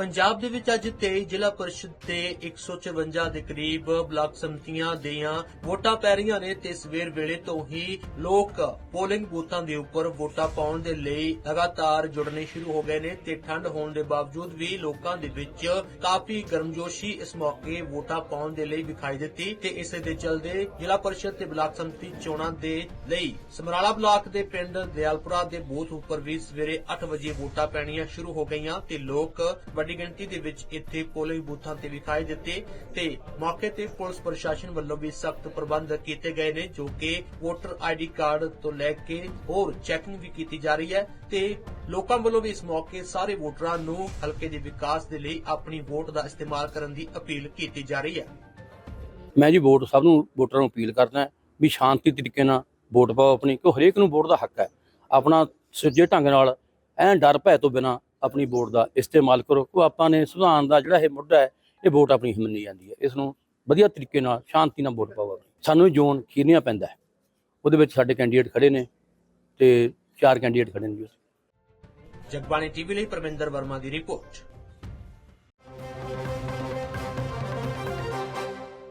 ਪੰਜਾਬ ਦੇ ਵਿੱਚ ਅੱਜ 23 ਜ਼ਿਲ੍ਹਾ ਪਰਿਸ਼ਦ ਤੇ 154 ਦੇ ਕਰੀਬ ਬਲਾਕ ਸਮਿਤੀਆਂ ਦੀਆਂ ਵੋਟਾਂ ਪੈ ਰਹੀਆਂ ਨੇ ਤੇ ਸਵੇਰ ਵੇਲੇ ਤੋਂ ਹੀ ਲੋਕ ਪੋਲਿੰਗ ਬੂਥਾਂ ਦੇ ਉੱਪਰ ਵੋਟਾਂ ਪਾਉਣ ਦੇ ਲਈ ਲਗਾਤਾਰ ਜੁੜਨੇ ਸ਼ੁਰੂ ਹੋ ਗਏ ਨੇ ਤੇ ਠੰਡ ਹੋਣ ਦੇ ਬਾਵਜੂਦ ਵੀ ਲੋਕਾਂ ਦੇ ਵਿੱਚ ਕਾਫੀ ਗਰਮਜੋਸ਼ੀ ਇਸ ਮੌਕੇ ਵੋਟਾਂ ਪਾਉਣ ਦੇ ਲਈ ਵਿਖਾਈ ਦਿੱਤੀ ਤੇ ਇਸੇ ਦੇ ਚਲਦੇ ਜ਼ਿਲ੍ਹਾ ਪਰਿਸ਼ਦ ਤੇ ਬਲਾਕ ਸਮਿਤੀ ਚੋਣਾਂ ਦੇ ਲਈ ਸਮਰਾਲਾ ਬਲਾਕ ਦੇ ਪਿੰਡ ਦਿਆਲਪੁਰਾ ਦੇ ਬੂਥ ਉੱਪਰ ਵੀ ਸਵੇਰੇ 8 ਵਜੇ ਵੋਟਾਂ ਪੈਣੀਆਂ ਸ਼ੁਰੂ ਹੋ ਗਈਆਂ ਤੇ ਲੋਕ ਵੱਡੀ ਗਿਣਤੀ ਦੇ ਵਿੱਚ ਇੱਥੇ ਪੋਲਿੰਗ ਬੂਥਾਂ ਤੇ ਵਿਖਾਈ ਦਿੱਤੇ ਤੇ ਮੌਕੇ ਤੇ ਪੁਲਿਸ ਪ੍ਰਸ਼ਾਸਨ ਵੱਲੋਂ ਵੀ ਸਖਤ ਪ੍ਰਬੰਧ ਕੀਤੇ ਗਏ ਨੇ, ਜੋ ਕਿ ਵੋਟਰ ਆਈਡੀ ਕਾਰਡ ਤੋਂ ਲੈ ਕੇ ਹੋਰ ਚੈਕਿੰਗ ਵੀ ਕੀਤੀ ਜਾ ਰਹੀ ਹੈ ਤੇ ਲੋਕਾਂ ਵੱਲੋਂ ਵੀ ਇਸ ਮੌਕੇ ਸਾਰੇ ਵੋਟਰਾਂ ਨੂੰ ਹਲਕੇ ਦੇ ਵਿਕਾਸ ਦੇ ਲਈ ਆਪਣੀ ਵੋਟ ਦਾ ਇਸਤੇਮਾਲ ਕਰਨ ਦੀ ਅਪੀਲ ਕੀਤੀ ਜਾ ਰਹੀ ਹੈ। ਮੈਂ ਜੀ ਵੋਟ ਸਭ ਨੂੰ, ਵੋਟਰਾਂ ਨੂੰ ਅਪੀਲ ਕਰਦਾ ਵੀ ਸ਼ਾਂਤੀ ਤਰੀਕੇ ਨਾਲ ਵੋਟ ਪਾਓ ਆਪਣੀ, ਕਿਉਂ ਹਰੇਕ ਨੂੰ ਵੋਟ ਦਾ ਹੱਕ ਹੈ। ਆਪਣਾ ਸੁਚੱਜੇ ਢੰਗ ਨਾਲ ਐਨ ਡਰ ਭੈ ਤੋਂ ਬਿਨਾ ਆਪਣੀ ਵੋਟ ਦਾ ਇਸਤੇਮਾਲ ਕਰੋ। ਕੋ ਆਪਾਂ ਨੇ ਸੰਵਿਧਾਨ ਦਾ ਜਿਹੜਾ ਇਹ ਮੁੱਢਾ ਹੈ, ਇਹ ਵੋਟ ਆਪਣੀ ਮੰਨੀ ਜਾਂਦੀ ਹੈ। ਇਸ ਨੂੰ ਵਧੀਆ ਤਰੀਕੇ ਨਾਲ, ਸ਼ਾਂਤੀ ਨਾਲ ਵੋਟ ਪਾਓ ਸਾਨੂੰ ਜ਼ੋਨ ਖੀਰਨੀਆਂ ਪੈਂਦਾ ਉਹਦੇ ਵਿੱਚ ਸਾਡੇ ਕੈਂਡੀਡੇਟ ਖੜੇ ਨੇ ਤੇ ਚਾਰ ਕੈਂਡੀਡੇਟ ਖੜੇ ਨੇ ਜੀ। ਜਗਬਾਣੀ ਟੀਵੀ ਲਈ ਪਰਮਿੰਦਰ ਵਰਮਾ ਦੀ ਰਿਪੋਰਟ।